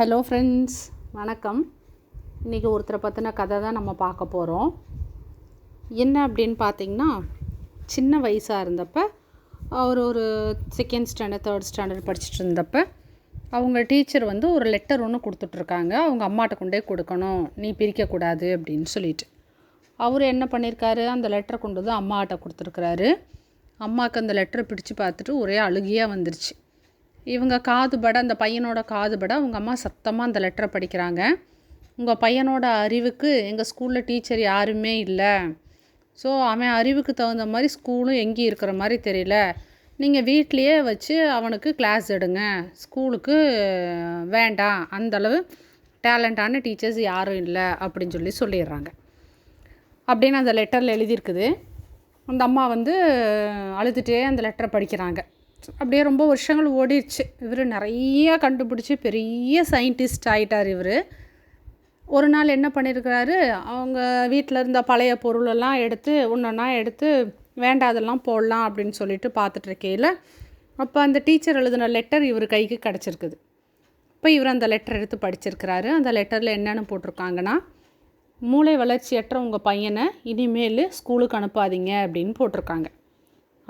Hello friends வணக்கம். இன்றைக்கி ஒருத்தரை பற்றின கதை தான் நம்ம பார்க்க போகிறோம் என்ன அப்படின்னு பார்த்தீங்கன்னா சின்ன வயசாக இருந்தப்போ அவர் ஒரு செகண்ட் ஸ்டாண்டர்ட் தேர்ட் ஸ்டாண்டர்ட் படிச்சுட்டு இருந்தப்போ அவங்க டீச்சர் வந்து ஒரு லெட்டர் ஒன்று கொடுத்துட்ருக்காங்க அவங்க அம்மாட்ட கொண்டே கொடுக்கணும். நீ பிரிக்கக்கூடாது அப்படின்னு சொல்லிட்டு. அவர் என்ன பண்ணியிருக்காரு அந்த லெட்டரை கொண்டு வந்து அம்மாட்ட கொடுத்துருக்குறாரு. அம்மாவுக்கு அந்த லெட்டரை பிடிச்சி பார்த்துட்டு ஒரே அழுகியாக வந்துருச்சு. இவங்க காதுபட அந்த பையனோட காதுபட அவங்க அம்மா சத்தமாக அந்த லெட்டரை படிக்கிறாங்க. உங்கள் பையனோட அறிவுக்கு எங்கள் ஸ்கூலில் டீச்சர் யாருமே இல்லை. ஸோ அவன் அறிவுக்கு தகுந்த மாதிரி ஸ்கூலும் எங்கேயும் இருக்கிற மாதிரி தெரியல. நீங்கள் வீட்லேயே வச்சு அவனுக்கு கிளாஸ் எடுங்க. ஸ்கூலுக்கு வேண்டாம். அந்தளவு டேலண்டான டீச்சர்ஸ் யாரும் இல்லை அப்படின்னு சொல்லி சொல்லிடுறாங்க. அப்படின்னு அந்த லெட்டரில் எழுதியிருக்குது. அந்த அம்மா வந்து அழுதுகிட்டே அந்த லெட்டரை படிக்கிறாங்க. அப்படியே ரொம்ப வருஷங்கள் ஓடிடுச்சு இவர் நிறையா கண்டுபிடிச்சி பெரிய சயின்டிஸ்ட் ஆகிட்டார் இவர். ஒரு நாள் என்ன பண்ணியிருக்கிறாரு அவங்க வீட்டில் இருந்த பழைய பொருளெல்லாம் எடுத்து ஒன்றொன்னா எடுத்து வேண்டாதெல்லாம் போடலாம் அப்படின்னு சொல்லிட்டு பார்த்துட்ருக்கையில் அப்போ அந்த டீச்சர் எழுதின லெட்டர் இவர் கைக்கு கிடச்சிருக்குது. இப்போ இவர் அந்த லெட்டர் எடுத்து படிச்சிருக்கிறாரு. அந்த லெட்டரில் என்னென்னு போட்டிருக்காங்கன்னா மூளை வளர்ச்சியற்ற உங்கள் பையனை இனிமேல் ஸ்கூலுக்கு அனுப்பாதீங்க அப்படின்னு போட்டிருக்காங்க.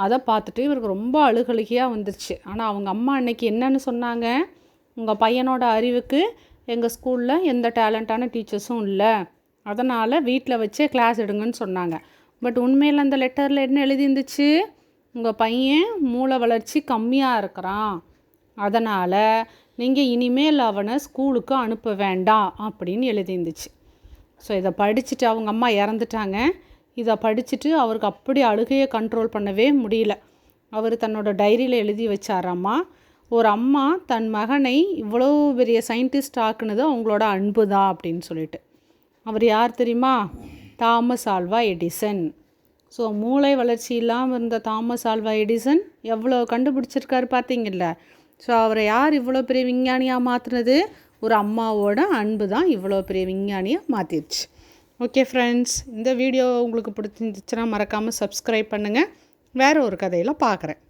அதை பார்த்துட்டு இவருக்கு ரொம்ப அழுகழுகியாக வந்துருச்சு. ஆனால் அவங்க அம்மா அன்னைக்கு என்னன்னு சொன்னாங்க? உங்கள் பையனோட அறிவுக்கு எங்கள் ஸ்கூலில் எந்த டேலண்ட்டான டீச்சர்ஸும் இல்லை. அதனால் வீட்டில் வச்சே கிளாஸ் எடுங்கன்னு சொன்னாங்க. பட் உண்மையில் அந்த லெட்டரில் என்ன எழுதியிருந்துச்சு? உங்கள் பையன் மூளை வளர்ச்சி கம்மியாக இருக்கிறான். அதனால் நீங்கள் இனிமேல் அவனை ஸ்கூலுக்கு அனுப்ப வேண்டாம் அப்படின்னு எழுதியிருந்துச்சு. ஸோ இதை படிச்சுட்டு அவங்க அம்மா இறந்துட்டாங்க. இதை படிச்சுட்டு அவருக்கு அப்படி அழுகையை கண்ட்ரோல் பண்ணவே முடியல. அவர் தன்னோட டைரியில் எழுதி வச்சாராம்மா ஒரு அம்மா தன் மகனை இவ்வளோ பெரிய சயின்டிஸ்ட் ஆக்குனது அவங்களோட அன்பு தான் அப்படின்னு சொல்லிட்டு. அவர் யார் தெரியுமா? Thomas Alva Edison. ஸோ மூளை வளர்ச்சி இல்லாமல் இருந்த தாமஸ் ஆல்வா எடிசன் எவ்வளோ கண்டுபிடிச்சிருக்காரு பார்த்தீங்கல்ல ஸோ அவரை யார் இவ்வளோ பெரிய விஞ்ஞானியாக மாற்றினது ஒரு அம்மாவோட அன்பு தான் இவ்வளோ பெரிய விஞ்ஞானியாக மாற்றிடுச்சு ஓகே ஃப்ரெண்ட்ஸ் இந்த வீடியோ உங்களுக்கு பிடிச்சிருந்துச்சுன்னா மறக்காமல் சப்ஸ்கிரைப் பண்ணுங்கள் வேறு ஒரு கதையில் பார்க்குறேன்